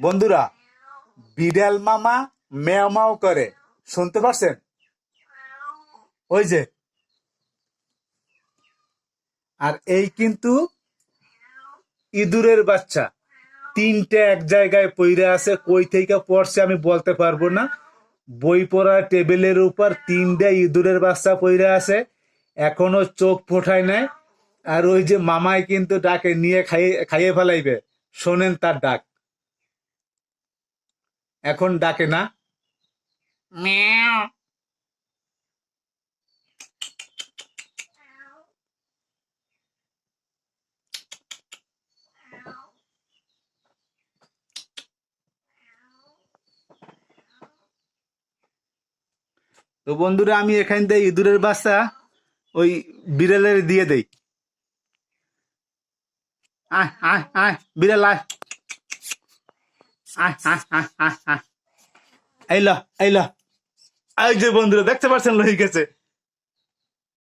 বন্ধুরা, বিড়াল মামা ম্যাও করে। শুনতে পারছেন? ওই যে। আর এই কিন্তু ইঁদুরের বাচ্চা। তিনটে এক জায়গায় পইরে আছে, কই থেকে পড়ছে আমি বলতে পারব না। বই পড়া টেবিলের উপর তিনটে ইঁদুরের বাচ্চা পইরে আছে। এখনও চোখ ফোটায় নাই। আর ওই যে মামাই কিন্তু ডাকে, নিয়ে খাইয়ে খাইয়ে ফেলাইবে। শোনেন তার ডাক। এখন ডাকে না। তো বন্ধুরা আমি এখান থেকে ইঁদুরের বাচ্চা ওই বিড়ালের দিয়ে দেই। আয় আয় আয় বিড়াল আয়। এই আয় এইলা এইলা এই বন্ধুরা দেখতে পাচ্ছেন লই গেছে।